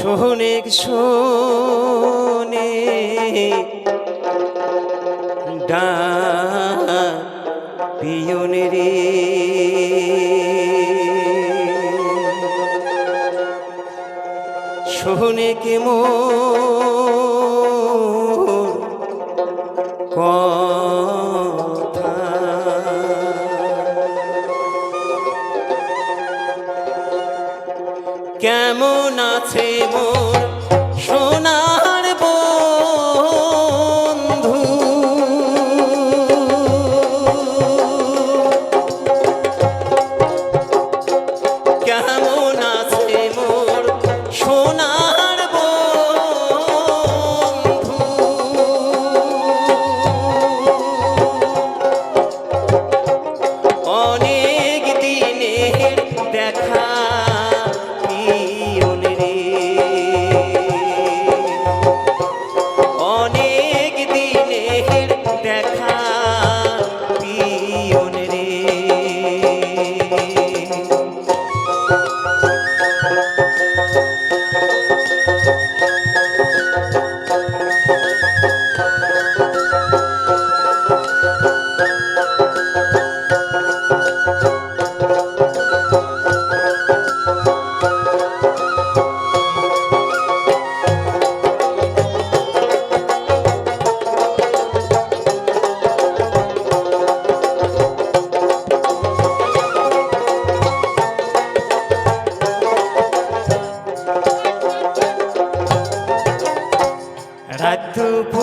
শোনে শোনে ডা পিয়নে রে। শোনে কে মো কর কেমন আছে মোর সোনার বন্ধু? কেমন আছে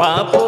papa.